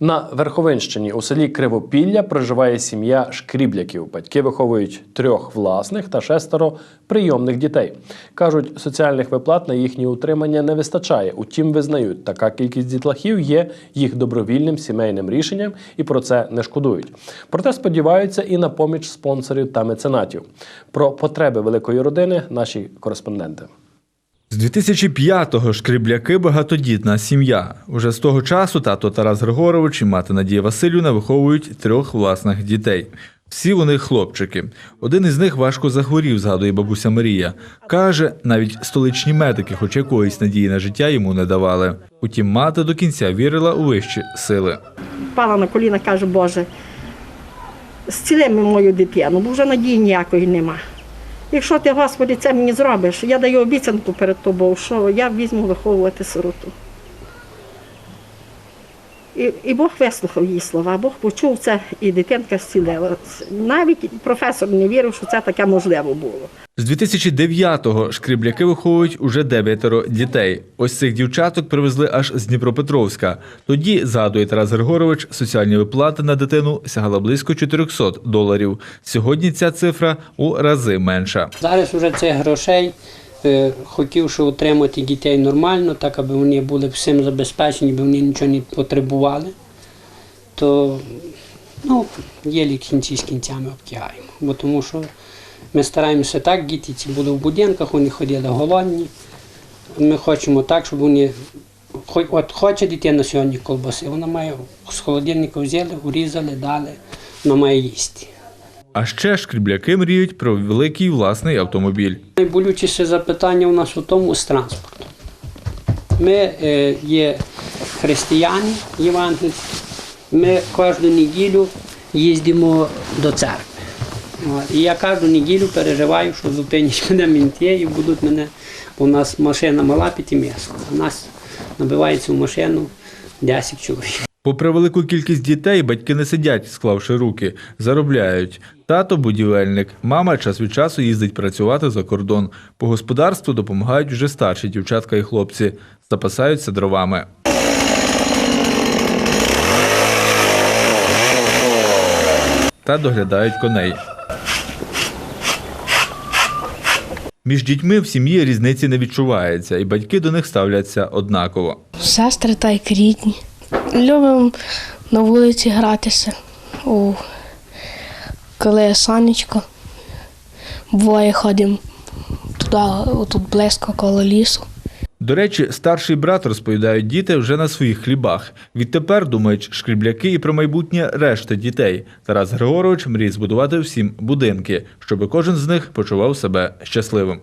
На Верховинщині у селі Кривопілля проживає сім'я шкрібляків. Батьки виховують трьох власних та шестеро прийомних дітей. Кажуть, соціальних виплат на їхнє утримання не вистачає. Утім, визнають, така кількість дітлахів є їх добровільним сімейним рішенням і про це не шкодують. Проте сподіваються і на поміч спонсорів та меценатів. Про потреби великої родини наші кореспонденти. З 2005-го шкрібляки багатодітна сім'я. Уже з того часу тато Тарас Григорович і мати Надія Васильівна виховують трьох власних дітей. Всі вони хлопчики. Один із них важко захворів, згадує бабуся Марія. Каже, навіть столичні медики, хоч якоїсь надії на життя йому не давали. Утім, мати до кінця вірила у вищі сили. Впала на коліна, каже, Боже, зціли мою дитину, бо вже надії ніякої нема. Якщо ти, Господи, це мені зробиш, я даю обіцянку перед тобою, що я візьму виховувати сироту. І, і Бог вислухав її слова, Бог почув це, і дитинка зцілила. Навіть професор не вірив, що це таке можливо було. З 2009-го шкрібляки виховують уже дев'ятеро дітей. Ось цих дівчаток привезли аж з Дніпропетровська. Тоді, згадує Тарас Григорович, соціальні виплати на дитину сягала близько 400 доларів. Сьогодні ця цифра у рази менша. Зараз вже цих грошей, е, хотівши отримати дітей нормально, так аби вони були всім забезпечені, аби вони нічого не потребували, то ну, єлі кінці з кінцями обтягаємо. Бо тому що ми стараємося так, діти ці були в будинках, вони ходили голодні. Ми хочемо так, щоб вони. От хоче дитина сьогодні колбаси, вона має з холодильника взяли, урізали, дали, вона має їсти. А ще шкрібляки мріють про великий власний автомобіль. Найболючіше запитання у нас у тому з транспортом. Ми е, є християни євангельські, ми кожну неділю їздимо до церкви. І я кожну неділю переживаю, що зупинять мене мінти і будуть мене, бо у нас машина мала п'яти місць, а нас набивається в машину 10 чоловік. Попри велику кількість дітей, батьки не сидять, склавши руки, заробляють. Тато будівельник, мама час від часу їздить працювати за кордон. По господарству допомагають вже старші дівчатка і хлопці, запасаються дровами. Та доглядають коней. Між дітьми в сім'ї різниці не відчувається, і батьки до них ставляться однаково. Сестри та як рідні. Любимо на вулиці гратися. У... Коли сонечко. Буває ходимо туди, тут близько коло лісу. До речі, старший брат розповідають діти вже на своїх хлібах. Відтепер думають шкрібляки і про майбутнє решти дітей. Тарас Григорович мріє збудувати всім будинки, щоб кожен з них почував себе щасливим.